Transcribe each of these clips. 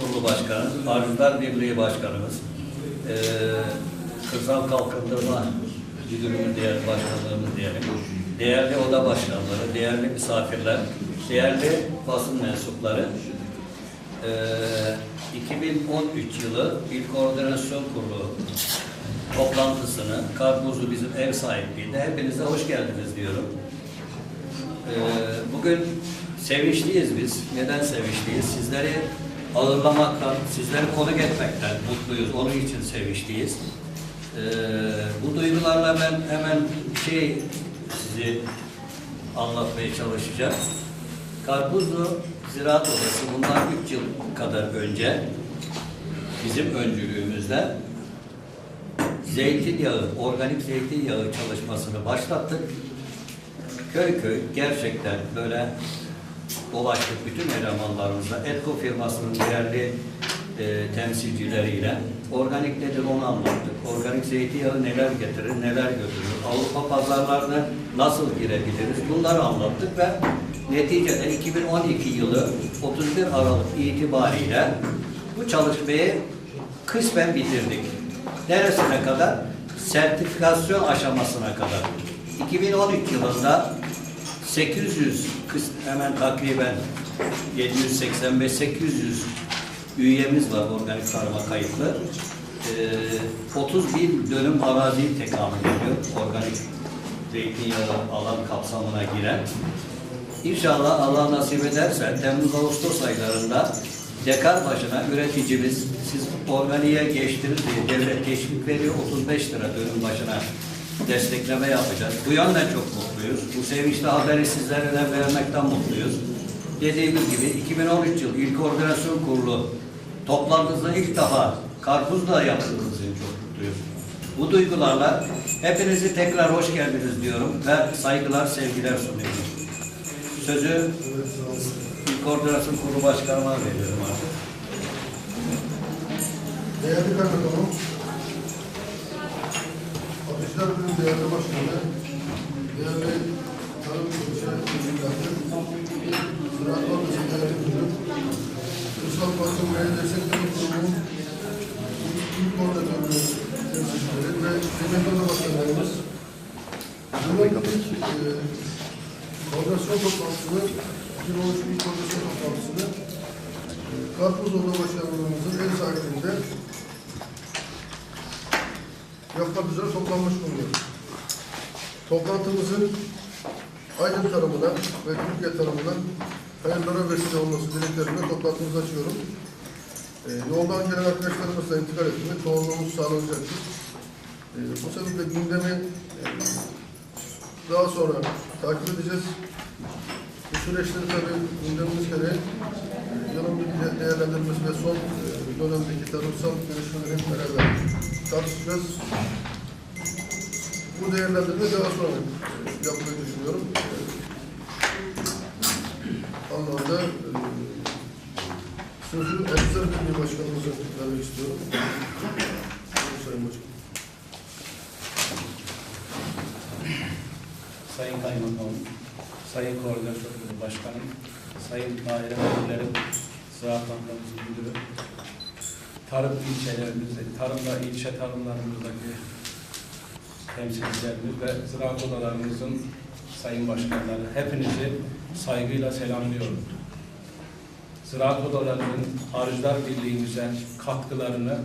Kurulu Başkanı, Arıcılar Birliği Başkanımız, eee Kırsal Kalkındırma Müdürümüz diyelim, başkanlığımız diyelim, değerli oda başkanları, değerli misafirler, değerli basın mensupları, eee 2013 yılı İl Koordinasyon Kurulu toplantısını, Karpuzlu bizim ev sahipliğinde hepinize hoş geldiniz diyorum. Ee, bugün sevinçliyiz biz. Neden sevinçliyiz? Sizleri ağırlamaktan, sizleri konuk etmekten mutluyuz. Onun için sevinçliyiz. Ee, bu duygularla ben hemen şey sizi anlatmaya çalışacağım. Karpuzlu Ziraat Odası bundan 3 yıl kadar önce bizim öncülüğümüzde zeytinyağı, organik zeytinyağı çalışmasını başlattık köy köy gerçekten böyle dolaştık bütün elemanlarımızla Etko firmasının değerli e, temsilcileriyle organik nedir onu anlattık. Organik zeytinyağı neler getirir, neler götürür, Avrupa pazarlarına nasıl girebiliriz bunları anlattık ve neticede 2012 yılı 31 Aralık itibariyle bu çalışmayı kısmen bitirdik. Neresine kadar? Sertifikasyon aşamasına kadar. 2013 yılında 800 kıs- hemen takriben 785-800 üyemiz var organik tarıma kayıtlı. Ee, 30 bin dönüm arazi tekamül ediyor organik zeytinyağı alan kapsamına giren. İnşallah Allah nasip ederse Temmuz-Ağustos aylarında dekar başına üreticimiz siz organiğe geçtiniz diye devlet teşvik veriyor 35 lira dönüm başına destekleme yapacağız. Bu yönden çok mutluyuz. Bu sevinçli haberi sizlere de vermekten mutluyuz. Dediğimiz gibi 2013 yıl İl Koordinasyon Kurulu toplantısında ilk defa karpuzla yaptığımız için çok mutluyuz. Bu duygularla hepinizi tekrar hoş geldiniz diyorum ve saygılar, sevgiler sunuyorum. Sözü İl Koordinasyon Kurulu Başkanıma veriyorum artık. Değerli kaymakamım, Ateşler Bölüm Değerli Başkanı, değerli Tarım İlçe Müdürlüğü, Ziraat Bankası Değerli Müdürü, Kırsal Bakım ve Destek Kurumu, İl Koordinatörü temsilcileri ve kıymetli oda başkanlarımız, ilk e, koordinasyon toplantısını, 2013 ilk koordinasyon toplantısını e, Karpuz Oda Başkanlığımızın ev sahipliğinde yapmak üzere toplanmış bulunuyoruz. Toplantımızın Aydın tarımına ve Türkiye tarımına hayırlara vesile olması dileklerimle toplantımızı açıyorum. Ee, yoldan gelen arkadaşlarımız da intikal ettiğinde çoğunluğumuz sağlanacaktır. Ee, bu sebeple gündemi e, daha sonra takip edeceğiz. Bu süreçleri tabii gündemimiz gereği e, yılın değerlendirmesi ve son e, dönemdeki tarımsal gelişmeleri beraber tartışacağız. Bu değerlendirme daha sonra yapmayı düşünüyorum. Anlamda e, sözü Ensar Birliği Başkanımıza vermek istiyorum. Sayın Başkanım. Sayın Kaymakamım, Sayın Koordinatör Başkanım, Sayın Daire Müdürlerim, Ziraat Bankamızın Müdürü, tarım ilçelerimizde, tarımda ilçe tarımlarımızdaki temsilcilerimiz ve ziraat odalarımızın sayın başkanları, hepinizi saygıyla selamlıyorum. Ziraat odalarının Arıcılar Birliği'mize katkılarını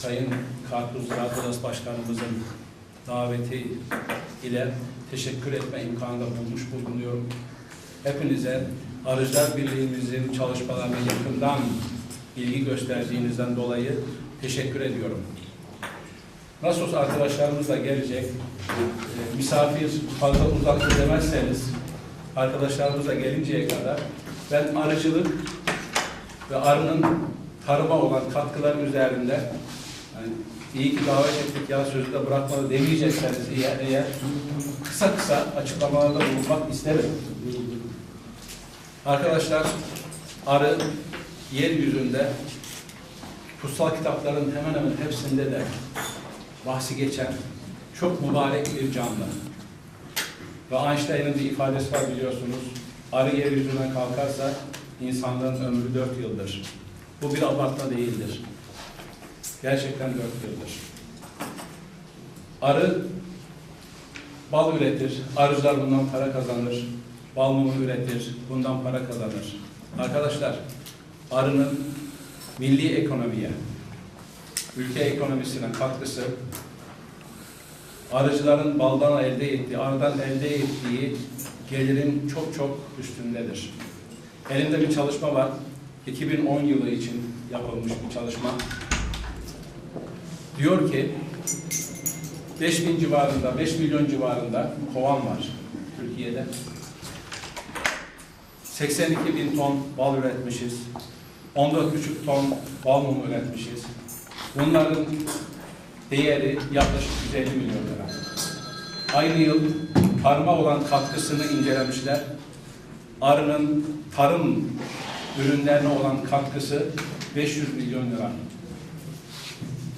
Sayın Karpuz Ziraat Odası Başkanımızın daveti ile teşekkür etme imkanında bulmuş bulunuyorum. Hepinize Arıcılar Birliği'mizin çalışmalarına yakından ilgi gösterdiğinizden dolayı teşekkür ediyorum. Nasıl olsa arkadaşlarımız da gelecek. Ee, misafir fazla uzak demezseniz arkadaşlarımız da gelinceye kadar ben arıcılık ve arının tarıma olan katkıları üzerinde yani iyi ki davet ettik ya sözü de bırakmadı demeyecekseniz eğer, eğer kısa kısa açıklamalarda bulunmak isterim. Arkadaşlar arı yeryüzünde kutsal kitapların hemen hemen hepsinde de bahsi geçen çok mübarek bir canlı. Ve Einstein'ın bir ifadesi var biliyorsunuz. Arı yeryüzüne kalkarsa insanlığın ömrü dört yıldır. Bu bir abartma değildir. Gerçekten dört yıldır. Arı bal üretir. Arıcılar bundan para kazanır. Bal mumu üretir. Bundan para kazanır. Arkadaşlar, arının milli ekonomiye, ülke ekonomisine katkısı arıcıların baldan elde ettiği, arıdan elde ettiği gelirin çok çok üstündedir. Elimde bir çalışma var. 2010 yılı için yapılmış bir çalışma. Diyor ki 5 bin civarında, 5 milyon civarında kovan var Türkiye'de. 82 bin ton bal üretmişiz. 14,5 ton bal mumu üretmişiz. Bunların değeri yaklaşık 150 milyon lira. Aynı yıl tarıma olan katkısını incelemişler. Arının tarım ürünlerine olan katkısı 500 milyon lira.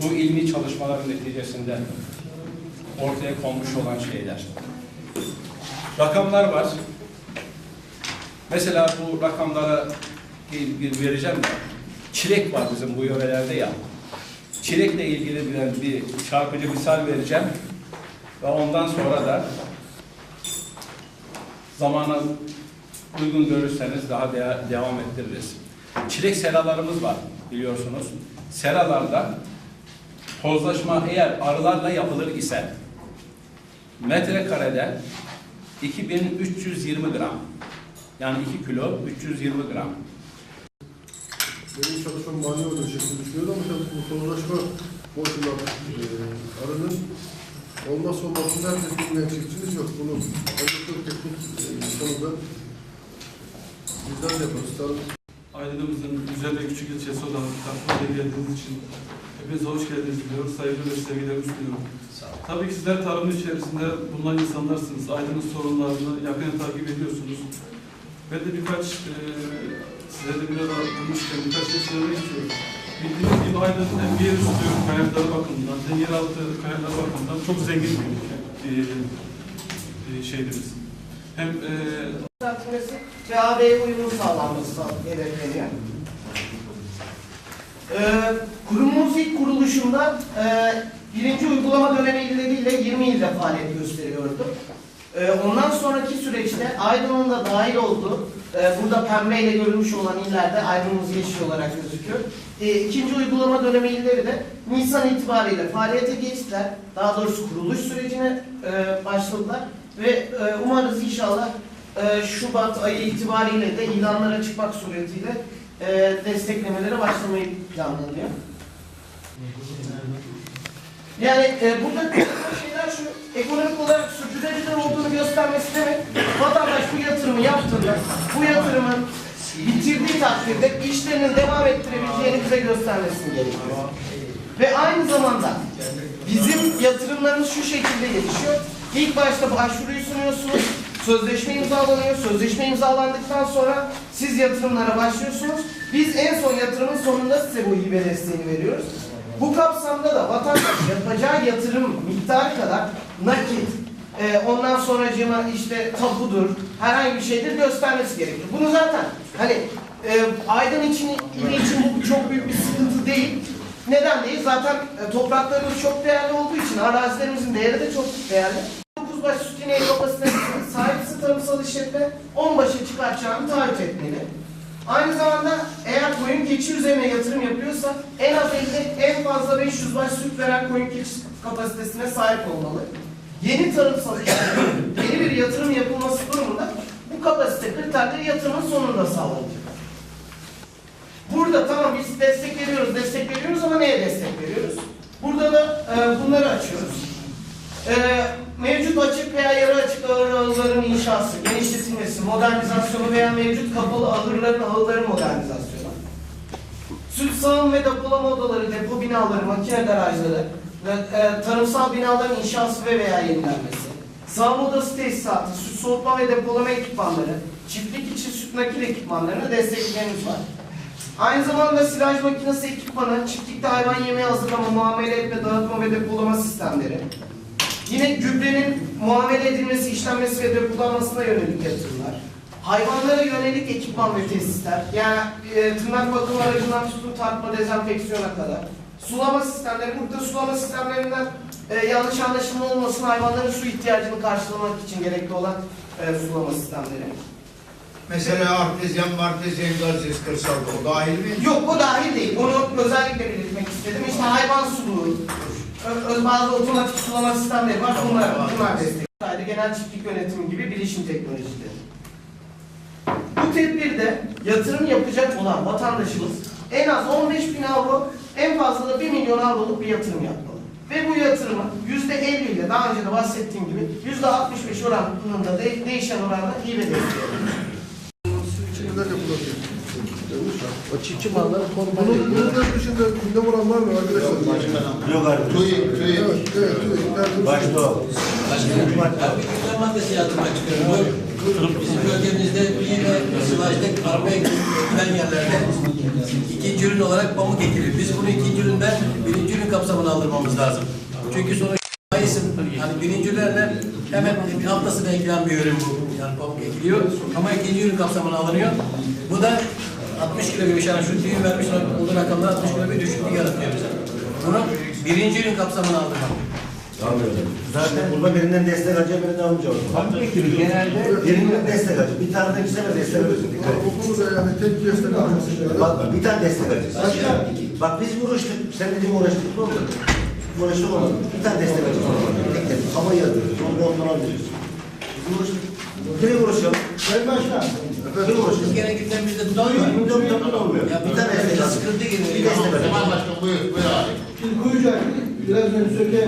Bu ilmi çalışmaların neticesinde ortaya konmuş olan şeyler. Rakamlar var. Mesela bu rakamlara bir, vereceğim. Çilek var bizim bu yörelerde ya. Çilekle ilgili bir, bir çarpıcı misal vereceğim. Ve ondan sonra da zamana uygun görürseniz daha de- devam ettiririz. Çilek seralarımız var biliyorsunuz. Seralarda tozlaşma eğer arılarla yapılır ise metrekarede 2320 gram. Yani 2 kilo 320 gram. Benim çalışmam mani oluyor şeklinde düşünüyorum ama tabii bu tozlaşma boşuna e, arının olmazsa olmazını herkes bilmeyen çiftçimiz yok. Bunu ancak teknik e, konuda bizden de yaparız. Tabii Aydın'ımızın güzel ve küçük ilçesi olan Taksim'e geldiğiniz için hepinize hoş geldiniz diliyoruz. Saygı ve sevgilerimi sunuyorum. Tabii ki sizler tarımın içerisinde bulunan insanlarsınız. Aydın'ın sorunlarını yakın takip ediyorsunuz. Ben de birkaç, e, size de biraz bulmuşken birkaç şey söylemek istiyorum. Bildiğiniz gibi Aydın hem yer üstü kaynakları bakımından hem yeraltı kaynakları bakımından çok zengin bir e, e, şehrimiz. Hem e, ve uyumun sağlanması hedefleniyor. Ee, kurumumuz ilk kuruluşunda e, birinci uygulama dönemi illeriyle 20 ilde faaliyet gösteriyordu. Ee, ondan sonraki süreçte Aydın'ın da dahil olduğu, e, burada pembeyle görülmüş olan illerde Aydın'ımız yeşil olarak gözüküyor. E, ikinci uygulama dönemi illeri de Nisan itibariyle faaliyete geçtiler. Daha doğrusu kuruluş sürecine e, başladılar ve e, umarız inşallah e, Şubat ayı itibariyle de ilanlara çıkmak suretiyle e, desteklemelere başlamayı planlanıyor. Yani e, burada şeyler şu, ekonomik olarak sürdürülebilir olduğunu göstermesi demek, vatandaş bu yatırımı yaptığında, bu yatırımı bitirdiği takdirde işlerinin devam ettirebileceğini bize göstermesini gerekiyor. Ve aynı zamanda bizim yatırımlarımız şu şekilde gelişiyor. İlk başta başvuruyu sunuyorsunuz, sözleşme imzalanıyor. Sözleşme imzalandıktan sonra siz yatırımlara başlıyorsunuz. Biz en son yatırımın sonunda size bu hibe desteğini veriyoruz. Bu kapsamda da vatandaş yapacağı yatırım miktarı kadar nakit, e, ondan sonracığıma işte tapudur, herhangi bir şeydir göstermesi gerekiyor. Bunu zaten hani e, Aydın için, için bu çok büyük bir sıkıntı değil. Neden değil? Zaten e, topraklarımız çok değerli olduğu için arazilerimizin değeri de çok değerli. 9 baş süt ineği kapasitesine sahipsi tarımsal işletme 10 başa çıkartacağını taahhüt etmeli. Aynı zamanda eğer koyun keçi üzerine yatırım yapıyorsa en az 50, en fazla 500 baş süt veren koyun keçi kapasitesine sahip olmalı. Yeni tarımsal işletme, yeni bir yatırım yapılması durumunda bu kapasite kriterleri yatırımın sonunda sağlanacak. Burada tamam biz destek veriyoruz, destek veriyoruz ama neye destek veriyoruz? Burada da e, bunları açıyoruz. E, mevcut açık veya yarı açık ağır inşası, genişletilmesi, modernizasyonu veya mevcut kapalı ahırların ağırların modernizasyonu. Süt sağım ve depolama odaları, depo binaları, makine garajları, e, tarımsal binaların inşası ve veya yenilenmesi. Sağım odası tesisatı, süt soğutma ve depolama ekipmanları, çiftlik için süt nakil ekipmanlarına desteklerimiz var. Aynı zamanda silaj makinesi ekipmanı, çiftlikte hayvan yemeği hazırlama, muamele etme, dağıtma ve depolama sistemleri. Yine gübrenin muamele edilmesi, işlenmesi ve depolanmasına yönelik yatırımlar. hayvanlara yönelik ekipman ve tesisler, yani e, tırnak bakım aracından tutun tartma dezenfeksiyona kadar, sulama sistemleri, burada sulama sistemlerinden e, yanlış anlaşılma olmasın hayvanların su ihtiyacını karşılamak için gerekli olan e, sulama sistemleri. Mesela artezyen, martezyen gazes kırsalda o dahil mi? Yok o dahil değil. Onu özellikle belirtmek istedim. İşte hayvan suluğu, ö- ö- bazı otomatik sulama sistemleri var. Bunlar, bunlar destek. Sadece genel çiftlik yönetimi gibi bilişim teknolojileri. Bu tedbirde yatırım yapacak olan vatandaşımız en az 15 bin avro, en fazla da 1 milyon avroluk bir yatırım yapmalı. Ve bu yatırımı %50 ile daha önce de bahsettiğim gibi %65 oranında de, değişen oranda hibe. O çiftçi malları koruma Bunun, bunun da dışında gündem olan var mı arkadaşlar? Yok artık. Evet, evet, evet. Nerede? Başta o. Başkanım, ben bir gündem maddesi yazmak istiyorum. Bizim bölgemizde bir ve sılajda karma ekilen yerlerde ikinci ürün olarak pamuk ekiliyor. Biz bunu ikinci üründen birinci ürün kapsamına aldırmamız lazım. Çünkü sonra Mayıs'ın hani birinci ürünlerle hemen bir haftasına ekilen bir ürün bu. Yani pamuk ekiliyor ama ikinci ürün kapsamına alınıyor. Bu da 60 kilo gibi yani şu tüyü vermiş olduğu rakamda 60 kilo bir düşüklük yaratıyor bize. Bunu birinci ürün kapsamına aldırmak. Zaten burada birinden destek alacak, birinden almayacak. Pamuk ekili genelde birinden destek alacak. Bir tane de iki sene destek alıyorsun. Dikkat et. Bu konuda yani tek destek lazım. Bak bir tane destek alacağız. Bak biz uğraştık. Sen dediğin uğraştık. Ne oldu? Uğraştık olmadı. Bir tane destek alacağız. Bekle. Havayı alıyoruz. Onu da ondan alıyoruz. Biz uğraştık. Kime uğraşalım? Sayın Başkan. Kime uğraşalım? Gene gündemimizde tutamıyor. Gündem gündem olmuyor. Ya Bir tane destek alacağız. sıkıntı Bir geliyor. destek alacağız. Başkan buyur, buyur abi. Şimdi Kuyucak biraz önce söyle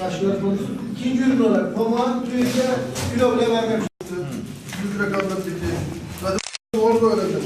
başkanlar konuştuk. İkinci ürün olarak pamuğa tüyüce kilo bile vermemiş. 100 rakamla peki. Zaten orada öğrendim.